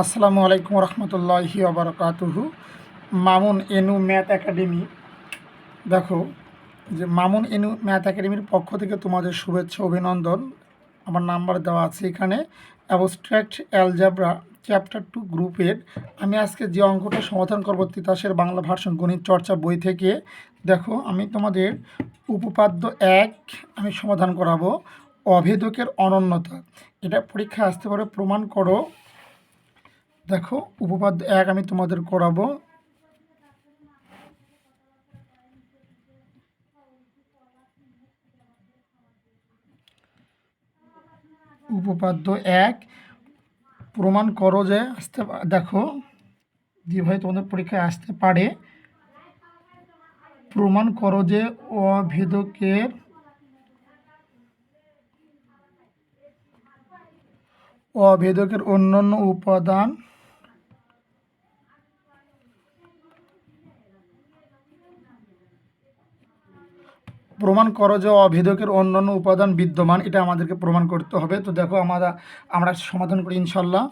আসসালামু আলাইকুম রহমতুল্লাহি আবরকাতুহু মামুন এনু ম্যাথ একাডেমি। দেখো, যে মামুন এনু ম্যাথ একাডেমির পক্ষ থেকে তোমাদের শুভেচ্ছা, অভিনন্দন। আমার নাম্বার দেওয়া আছে এখানে। অ্যাবস্ট্রাক্ট অ্যালজাবরা চ্যাপ্টার টু গ্রুপের। আমি আজকে যে অঙ্কটা সমাধান করব তিতাসের বাংলা ভার্সন গণিত চর্চা বই থেকে, দেখো, আমি তোমাদের উপপাদ্য এক আমি সমাধান করাবো। অভেদকের অনন্যতা। এটা পরীক্ষা আসতে পারে, প্রমাণ করো। দেখো, উপপাদ্য এক আমি তোমাদের করাবো। উপপাদ্য এক, প্রমাণ করো যে আসতে দেখো যেভাবে তোমাদের পরীক্ষায় আসতে পারে। প্রমাণ করো যে অভেদকের অভেদকের অন্যান্য উপাদান প্রমাণ করো যে অভেদকের অন্যান্য উপাদান বিদ্যমান, এটা আমাদেরকে প্রমাণ করতে হবে। তো দেখো আমরা আমরা সমাধান করি ইনশাল্লাহ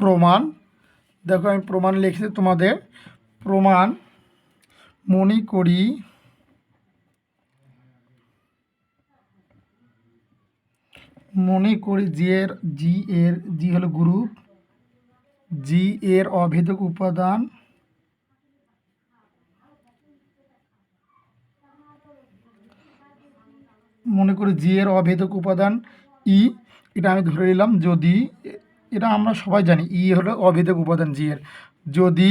প্রমাণ, দেখো আমি প্রমাণ লিখেছি তোমাদের। প্রমাণ, মনে করি মনে করি জি এর জি এর, জি হলো গ্রুপ জি এর অভেদক উপাদান মনে করি জি এর অভেদক উপাদান ই। এটা আমি ধরে নিলাম যদি, এটা আমরা সবাই জানি ই হলো অভেদক উপাদান জি এর। যদি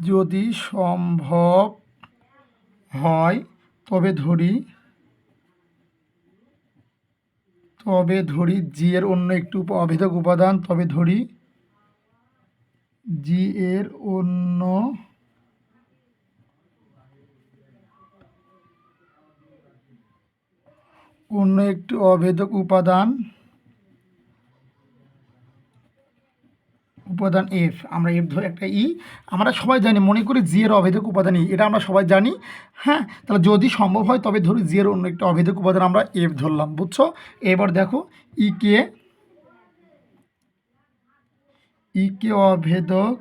যদি সম্ভব হয়, তবে ধরি তবে ধরি জি এর অন্য একটি অভেদক উপাদান, তবে ধরি জি এর অন্য অন্য একটি অভেদক উপাদান উপাদান এফ। আমরা এফ ধরে একটা ই। আমরা সবাই জানি, মনে করি জি এর অভেদক উপাদান ই। এটা আমরা সবাই জানি। হ্যাঁ তাহলে যদি সম্ভব হয়, তবে ধরি জি এর অন্য একটা অভেদক উপাদান আমরা এফ ধরলাম, বুঝছ? এবার দেখো, ই কে ই কে অভেদক,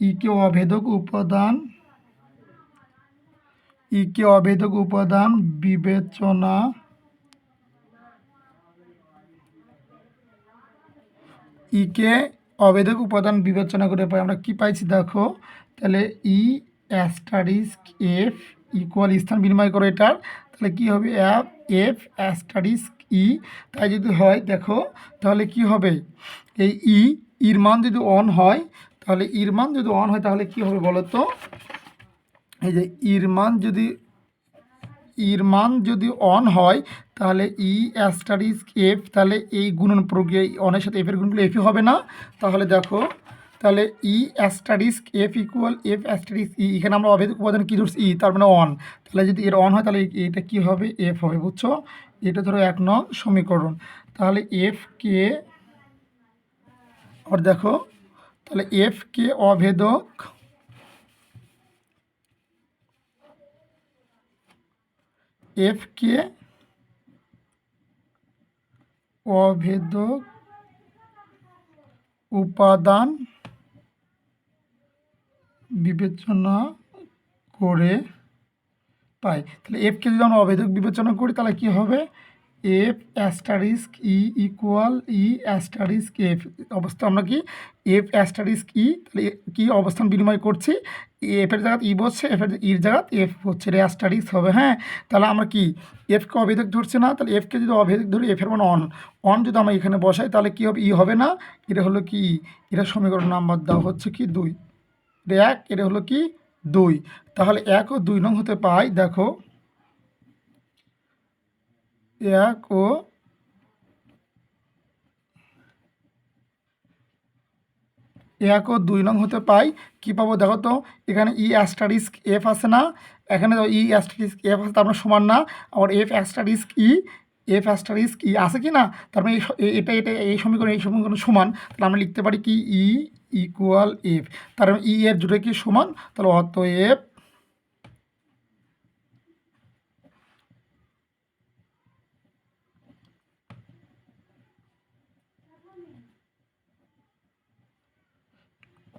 ই কে অভেদক উপাদান, ই কে অভেদক উপাদান বিবেচনা ইকে অবেদক উপাদান বিবেচনা করে পাই। আমরা কি পাইছি দেখো? তাহলে ই অ্যাস্টারিস্ক এফ ইকুয়াল স্থান বিনিময় করে এটার। তাহলে কি হবে? F F asterisk E. তাই যদি হয়, দেখো, তাহলে কি হবে? এই ই, ইর মান যদি অন হয়, তাহলে ইর মান যদি অন হয়, তাহলে কি হবে বলো তো এই যে ইর মান যদি ইর মান যদি অন হয়, তাহলে ই অ্যাস্টারিস এফ তাহলে এই গুণন প্রক্রিয়া অনের সাথে এফের গুণগুলো এফই হবে না। তাহলে দেখো, তাহলে E asterisk F equal F asterisk E এখানে আমরা অভেদ উপাদান কী ধরছি? ই তার মানে অন তাহলে যদি এর অন হয়, তাহলে এটা কী হবে? এফ হবে, বুঝছ? এটা ধরো এক নং সমীকরণ। তাহলে এফ কে আর দেখো, তাহলে এফ কে অভেদক এফ কে অভেদক উপাদান বিবেচনা করে পাই। তাহলে এফকে যদি আমরা অভেদক বিবেচনা করি, তাহলে কি হবে? F asterisk E equal E asterisk F. অবস্থা আমরা কি? এফ অ্যাস্টারিস্ক ই, তাহলে কি অবস্থান বিনিময় করছি? এফের জায়গাত ই বসছে এফের ইর জায়গাত এফ হচ্ছে রে অ্যাস্টারিস্ক হবে হ্যাঁ? তাহলে আমরা কি? এফকে অভেদক ধরছে না, তাহলে এফকে যদি অভেদক ধরি এফের মানে অন অন যদি আমরা এখানে বসাই, তাহলে কি হবে? ই হবে না, এটা হলো কি? এটা সমীকরণ নাম্বার দেওয়া হচ্ছে কি? দুই। এটা এক, এটা হলো কি? দুই। তাহলে এক ও দুই নং হতে পাই, দেখো এক ও এক ও দুই নং হতে পাই। কি পাবো দেখো তো, এখানে ই অ্যাস্টারিস্ক এফ আছে না? এখানে ই অ্যাস্টারিস্ক এফ আছে, তার মানে সমান না। আবার F asterisk E F asterisk E আছে কি না? তার মানে এটা এটা এই সমীকরণ এই সমীকরণ সমান। তাহলে আমরা লিখতে পারি কি? ই ইকুয়াল এফ তার ই এফ দুটো কি সমান? তাহলে অতএব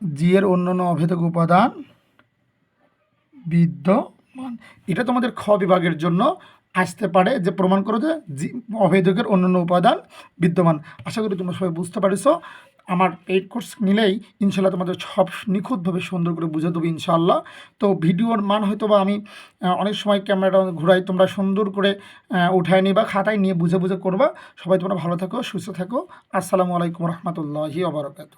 জি এর অন্যান্য অভেদক উপাদান বিদ্যমান এটা তোমাদের খ বিভাগের জন্য আসতে পারে যে প্রমাণ করো যে জি অভেদকের অন্যান্য উপাদান বিদ্যমান। আশা করি তোমরা সবাই বুঝতে পারিছো। আমার পেইড কোর্স নিলেই ইনশাল্লাহ তোমাদের সব নিখুঁতভাবে সুন্দর করে বুঝে দেবো ইনশাল্লাহ তো ভিডিওর মান হয়তো বা আমি অনেক সময় ক্যামেরাটা ঘুরাই, তোমরা সুন্দর করে উঠায় নিবা, খাতায় নিয়ে বুঝে বুঝে করবা। সবাই তোমরা ভালো থাকো, সুস্থ থাকো। আসসালামু আলাইকুম রহমতুল্লাহি আবরকাত